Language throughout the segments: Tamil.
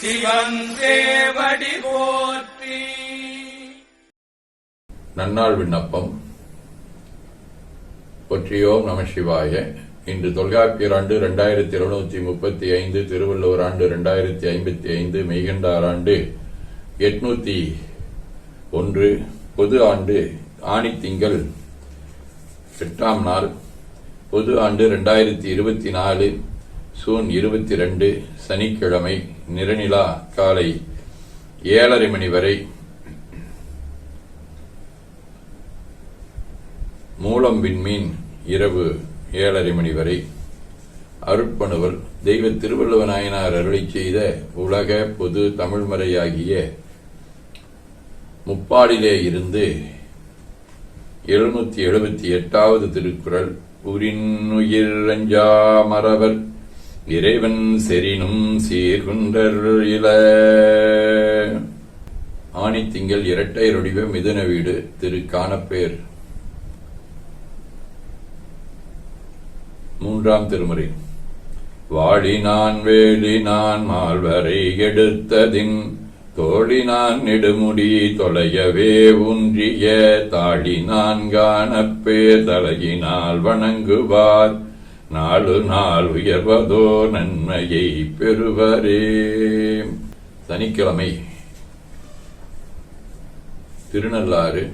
சிவன் போற்றி. நன்னாள் விண்ணப்பம். பொற்றியோம் நம சிவாய. இன்று தொல்காப்பியர் ஆண்டு இரண்டாயிரத்தி இருநூத்தி முப்பத்தி ஐந்து திருவள்ளுவர் ஆண்டு இரண்டாயிரத்தி ஐம்பத்தி ஐந்து மெய்கண்டார் ஆண்டு எட்நூத்தி ஒன்று பொது ஆண்டு ஆணித்திங்கள் எட்டாம் நாள் பொது ஆண்டு இரண்டாயிரத்தி இருபத்தி நாலு சூன் இருபத்தி ரெண்டு சனிக்கிழமை நிறநிலா காலை ஏழரை மணி வரை. மூலம் விண்மீன் இரவு ஏழரை மணி வரை. அருட்பணுவல் தெய்வ திருவள்ளுவ நாயனார் அருளை செய்த உலக பொது தமிழ்மறையாகிய முப்பாடிலே இருந்து எழுநூத்தி எழுபத்தி எட்டாவது திருக்குறள் உரின்னுயிர் அஞ்சா இறைவன் செரினும் சீர்குன்றர் இல ஆணித்திங்கள் இரட்டை ரொடிவ மிதன வீடு திரு காணப்பேர். மூன்றாம் திருமுறை. வாழினான் வேலினான் மால்வரை எடுத்ததின் தோழினான் நெடுமுடி தொலையவே ஊன்றிய தாழினான் காணப்பேர் தலையினால் வணங்குவார். நாலு நாள் உயர்வதோ நன்மையை பெறுவரே. சனிக்கிழமை திருநள்ளாறு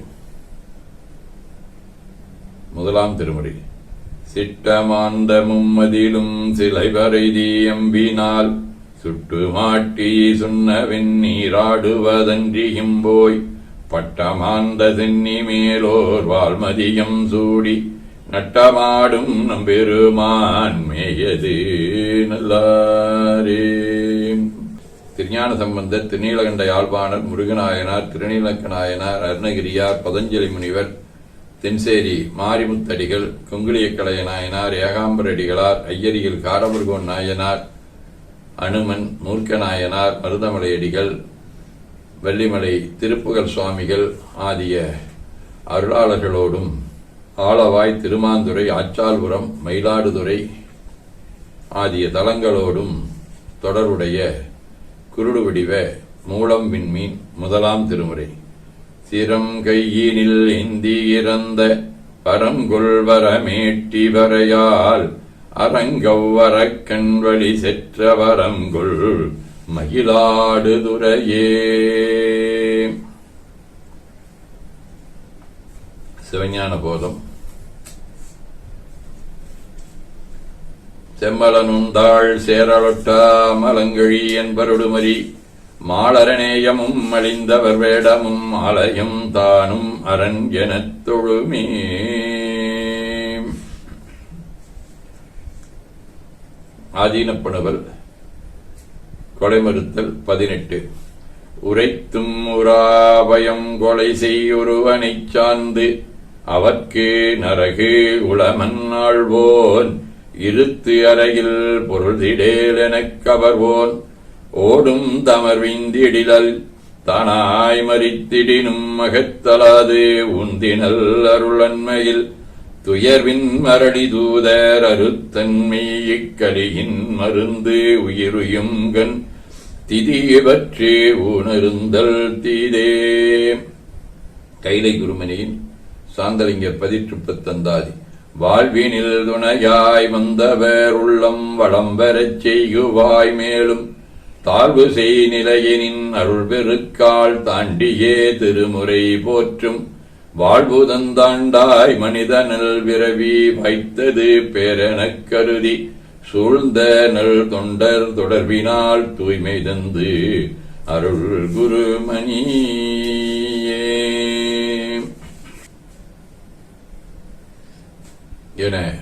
முதலாம் திருமுறை. சிட்டமாந்த மும்மதிலும் சிலை வரைதி சுட்டு மாட்டி சுண்ணவின் நீராடுவதன்றியும் போய் பட்டமாந்த சென்னி மேலோர் வால்மதியம் சூடி நட்டமாடும் நம்பெருமான் மேயது நல்லாரே. திருஞான சம்பந்தர் திருநீலகண்ட யாழ்ப்பாணர் முருகநாயனார் திருநீலக்கநாயனார் அருணகிரியார் பதஞ்சலி முனிவர் தென்சேரி மாரிமுத்தடிகள் கொங்குளியக்கலைய நாயனார் ஏகாம்பரடிகளார் ஐயரியில் காரமுருகோன் நாயனார் அனுமன் மூர்க்கநாயனார் மருதமலையடிகள் வெள்ளிமலை திருப்புகழ் சுவாமிகள் ஆகிய அருளாளர்களோடும் ஆளவாய் திருமாந்துறை ஆச்சால்புரம் மயிலாடுதுறை ஆகிய தலங்களோடும் தொடர்புடைய குருடு வடிவ மூலம் விண்மீன் முதலாம் திருமுறை. சிரம் கையினில் இந்தியிறந்த இறந்த பரங்கொள்வரமேட்டி வரையால் அரங்கவ்வரக் கண்வழி செற்ற வரங்குள் மயிலாடுதுறையே. சிவஞான போதம். செம்மலனுந்தாள் சேரலொட்டா மலங்கழி என்பருடுமரி மாளரநேயமும் அழிந்தவர் வேடமும் ஆலயம் தானும் அரண் எனத் தொழுமே. கொலை மறுத்தல் பதினெட்டு. உரைத்தும் உராபயம் கொலை செய்யொருவனைச் சார்ந்து அவற்கே நரகே உளமன்னாழ்வோன் இருத்து அறையில் பொருள்திடேல் எனக் கவர்வோன். ஓடும் தமர்விந்திடிலல் தானாய் மறித்திடினும் மகத்தலாது உந்தினல் அருளன்மையில். துயர்வின் மரடி தூதர் அருத்தன்மை இக்கலியின் மருந்து உயிருயும் கண் திதியவற்றே உணருந்தல் தீதே. கைலை குருமணியின் பதிற்றுப்பு தந்தாதி வாழ்வினில் துணையாய் வந்தவர் உள்ளம் வளம் வரச் செய்குவாய் மேலும் தாழ்வு செய் நிலையினின் அருள் பெருக்கால் தாண்டியே திருமுறை போற்றும். வாழ்வுதந்தாண்டாய் மனிதனல் விரவி வைத்தது பேரெனக் கருதி சூழ்ந்த நல் தொண்டர் தொடர்பினால் தூய்மை தந்து அருள் குருமணியே என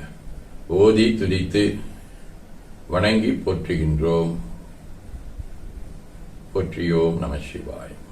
ஓதி துதித்து வணங்கி போற்றுகின்றோம். போற்றியோம் நம சிவாய்.